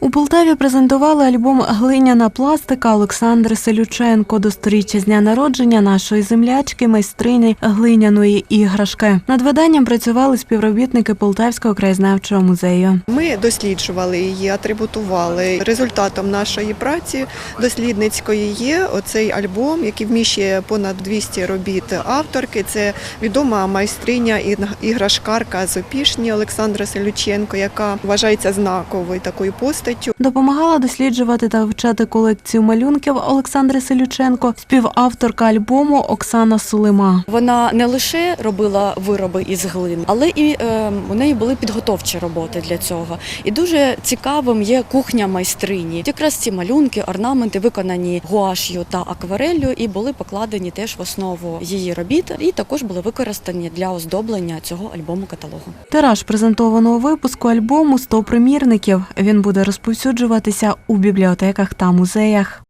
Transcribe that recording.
У Полтаві презентували альбом Глиняна пластика Олександри Селюченко до сторіччя з дня народження нашої землячки, майстрині глиняної іграшки. Над виданням працювали співробітники Полтавського краєзнавчого музею. Ми досліджували її, атрибутували. Результатом нашої праці дослідницької є оцей альбом, який вміщує понад 200 робіт авторки. Це відома майстриня іграшкарка з Опішні Олександра Селюченко, яка вважається знаковою такою постаттю. Допомагала досліджувати та вивчати колекцію малюнків Олександри Селюченко, співавторка альбому Оксана Сулима. Вона не лише робила вироби із глин, але і е, у неї були підготовчі роботи для цього. І дуже цікавим є кухня майстрині. Якраз ці малюнки, орнаменти виконані гуаш'ю та аквареллю і були покладені теж в основу її робіт, і також були використані для оздоблення цього альбому каталогу. Тираж презентованого випуску альбому 100 примірників. Він буде розповсюджуватися у бібліотеках та музеях.